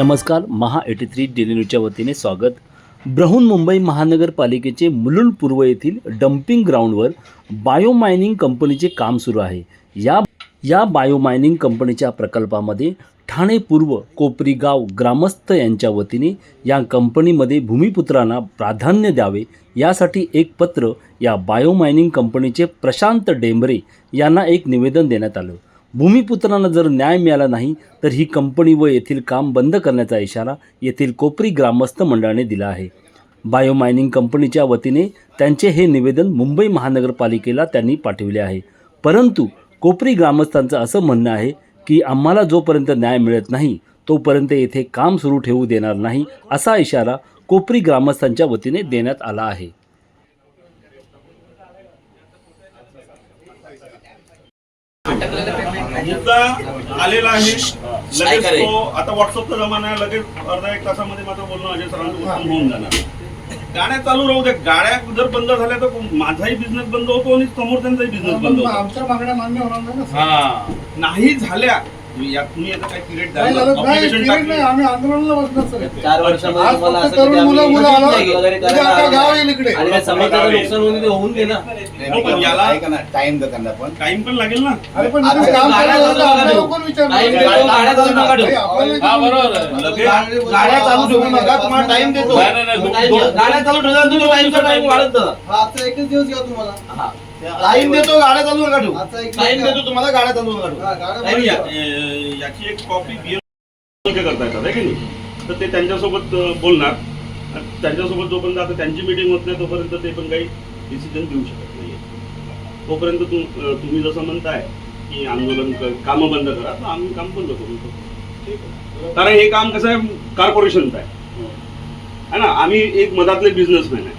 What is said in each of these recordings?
नमस्कार महा eighty three daily न्यूजच्या वतीने स्वागत. ब्रहून मुंबई महानगरपालिकेचे मुलुंड पूर्व येथील डम्पिंग ग्राउंडवर बायोमायनिंग कंपनीचे काम सुरू आहे. या या बायोमायनिंग कंपनीच्या प्रकल्पामध्ये ठाणे पूर्व कोपरीगाव ग्रामस्थ यांच्या वतीने या कंपनीमध्ये भूमिपुत्रांना प्राधान्य द्यावे यासाठी एक पत्र या बायोमायनिंग कंपनीचे प्रशांत डेंबरे यांना एक निवेदन देण्यात आलं. भूमिपुत्रांना जर न्याय मिळाला नाही तर ही कंपनी व येथील काम बंद करण्याचा इशारा येथील कोपरी ग्रामस्थ मंडळाने दिला आहे. बायोमायनिंग कंपनीच्या वतीने त्यांचे हे निवेदन मुंबई महानगरपालिकेला त्यांनी पाठविले आहे. परंतु कोपरी ग्रामस्थांचं असं म्हणणं आहे की आम्हाला जोपर्यंत न्याय मिळत नाही तोपर्यंत येथे काम सुरू ठेवू देणार नाही असा इशारा कोपरी ग्रामस्थांच्या वतीने देण्यात आला आहे. मुद्दा आलेला आहे. लगेच तो आता व्हॉट्सअपचा जमाना आहे. लगेच अर्धा एक तासामध्ये माझं बोलणं अजय सरांचं उत्तम होऊन जाणार. गाड्या चालू राहू द्या. गाड्या जर बंद झाल्या तर माझाही बिझनेस बंद होतो आणि समोरच्यांचाही बिझनेस बंद होतो. आमच्या मागण्या मान्य होणार. हा. नाही झाल्या. या- तुम्ही आता काय पिरियड नाही झालं, नाही, period नाही, आम्ही आंदोलनाला बसणार सर चार वर्षामध्ये आज तुम्हाला फक्त असं तरुण कधी मुलं आम्ही मुलं आलो नाही वगैरे उद्या करायला अख्खा गाव आलो. येईल इकडे आणि काय समाजाचं नुकसान होऊन ते होऊन दे ना हो, पण याला टाइम देतात त्यांना पण टाइम पण लागेल ना अरे पण आता काम गाड्या करायला चालू आपल्याला नका कोण ठेवू. विचारणार? टाइम देतो, गाड्या चालू नका ठेवू. अरे आपल्याला हा कोण बरोबर विचारणार? लगेच गाड्या चालू ठेवू नका तुम्हाला टाइम देतो नाही, नाही, नाही, टाइम- दोन- गाड्या चालू ठेवल्या तुम्ही टाइमचा टाइम वाढत जा. हा, आजचा एकच दिवस घ्या तुम्हाला हा. टाइम देतो गाड्या चालू नका ठेवू आजचा एक टाइम दिवस देतो तुम्हाला गाड्या चालू नका ठेवू हा, गाड्या टाइम बंद घ्या. करा. अं, याची एक कॉपी बीएम करता येतात आहे की नाही? तर ते त्यांच्यासोबत अं, बोलणार. आणि त्यांच्यासोबत जोपर्यंत आता त्यांची मीटिंग होत नाही तोपर्यंत ते पण काही डिसिजन घेऊ शकत नाही तोपर्यंत अं, तुम्ही जसं म्हणताय की आंदोलन क- कामं बंद करा तर आम्ही काम बंद करू ठीक आहे. कारण हे काम कसं आहे? कॉर्पोरेशनचं आहे. है ना? आम्ही एक मधातले बिझनेसमॅन आहे.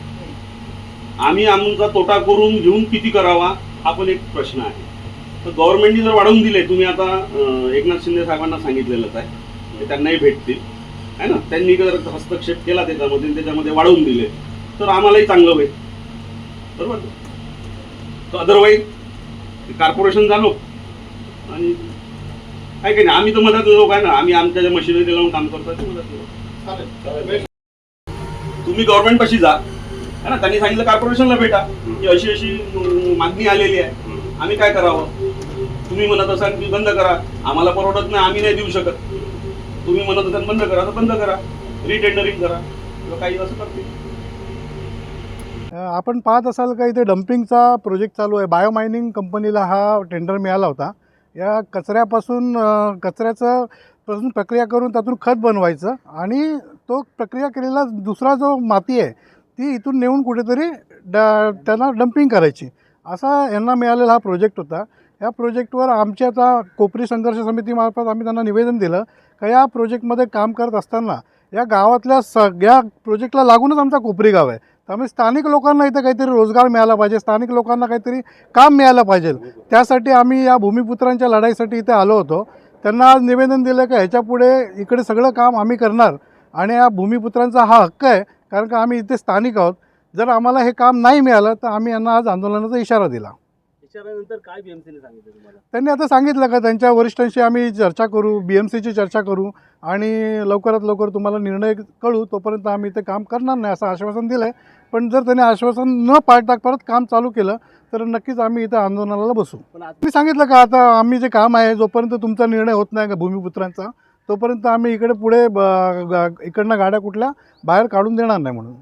आम्ही आमचा तोटा करून घेऊन किती करावा हा पण एक प्रश्न आहे. तर गव्हर्नमेंटने जर वाढवून दिले तुम्ही आता एकनाथ शिंदे साहेबांना सांगितलेलंच आहे. ते त्यांनाही भेटतील. है ना? त्यांनी जर हस्तक्षेप केला त्याच्यामध्ये त्याच्यामध्ये वाढवून दिले तर आम्हालाही चांगलं होईल. बरोबर? तर अदरवाईज कॉर्पोरेशन झालो. आणि काय की नाही आम्ही तर मदत लोक आहे ना. आम्ही आमच्या ज्या मशिनरी लावून काम करतो ते मदत तुम्ही गव्हर्नमेंट पाशी जा. है ना त्यांनी सांगितलं कॉर्पोरेशनला भेटा. की अशी अशी मागणी आलेली आहे. आम्ही काय करावं? तुम्ही म्हणत असाल की बंद करा. आम्हाला परवडत नाही आम्ही नाही देऊ शकत. तुम्ही म्हणत असाल बंद करा तर बंद करा. रिटेंडरिंग करा. किंवा काही असं करतील. आपण पाहत असाल का इथे डम्पिंगचा प्रोजेक्ट चालू आहे. बायोमायनिंग कंपनीला हा टेंडर मिळाला होता. या कचऱ्यापासून कचऱ्याचं पासून प्रक्रिया करून त्यातून खत बनवायचं आणि तो प्रक्रिया केलेला दुसरा जो माती आहे ती इथून नेऊन कुठेतरी ड त्यांना डम्पिंग करायची. असा यांना मिळालेला हा प्रोजेक्ट होता. या प्रोजेक्टवर आमची आता कोपरी संघर्ष समितीमार्फत आम्ही त्यांना निवेदन दिलं का या प्रोजेक्टमध्ये काम करत असताना या गावातल्या सगळ्या प्रोजेक्टला लागूनच आमचा कोपरी गाव आहे. त्यामुळे स्थानिक लोकांना इथं काहीतरी रोजगार मिळाला पाहिजे स्थानिक लोकांना काहीतरी काम मिळालं पाहिजे. त्यासाठी आम्ही या भूमिपुत्रांच्या लढाईसाठी इथे आलो होतो. त्यांना आज निवेदन दिलं की ह्याच्यापुढे इकडे सगळं काम आम्ही करणार आणि या भूमिपुत्रांचा हा हक्क आहे कारण का आम्ही इथे स्थानिक आहोत. जर आम्हाला हे काम नाही मिळालं तर आम्ही यांना आज आंदोलनाचा इशारा दिला. इशाऱ्यानंतर काय बीएमसीने सांगितलं तुम्हाला? त्यांनी आता सांगितलं का त्यांच्या वरिष्ठांशी आम्ही चर्चा करू बी एम सीची चर्चा करू आणि लवकरात लवकर तुम्हाला निर्णय कळू तोपर्यंत आम्ही इथे काम करणार नाही असं आश्वासन दिलं आहे पण जर त्यांनी आश्वासन न पाळता परत काम चालू केलं तर नक्कीच आम्ही इथं आंदोलनाला बसू. पण मी सांगितलं का आता आम्ही जे काम आहे जोपर्यंत तुमचा निर्णय होत नाही का भूमिपुत्रांचा तोपर्यंत आम्ही इकडे पुढे ब- ग- इकडनं गाड्या कुठल्या बाहेर काढून देणार नाही म्हणून.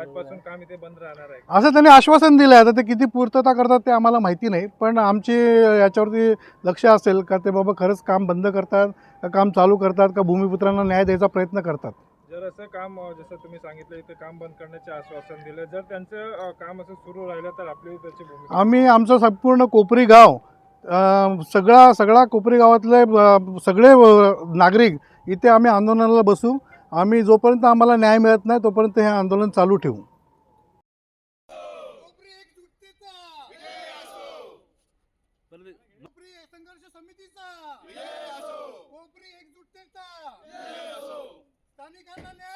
आजपासून काम इथे बंद राहणार आहे. असं त्यांनी आश्वासन दिलं आहे आता ते किती पूर्तता करतात ते आम्हाला माहिती नाही. पण आमची याच्यावरती लक्ष असेल का ते बाबा खरंच काम बंद करतात का काम चालू करतात का भूमिपुत्रांना न्याय द्यायचा प्रयत्न करतात? जर असं काम अं, जसं तुम्ही सांगितलं इथे काम बंद करण्याचे आश्वासन दिलं. जर त्यांचं अं, काम असं सुरू राहिलं तर आपली त्याची भूमिका आम्ही आमचं संपूर्ण कोपरी गाव सगळा सगळा कोपरी गावातले सगळे नागरिक इथे आम्ही आंदोलनाला बसू. आम्ही जोपर्यंत आम्हाला न्याय मिळत नाही तोपर्यंत हे आंदोलन चालू ठेवू. समितीचा.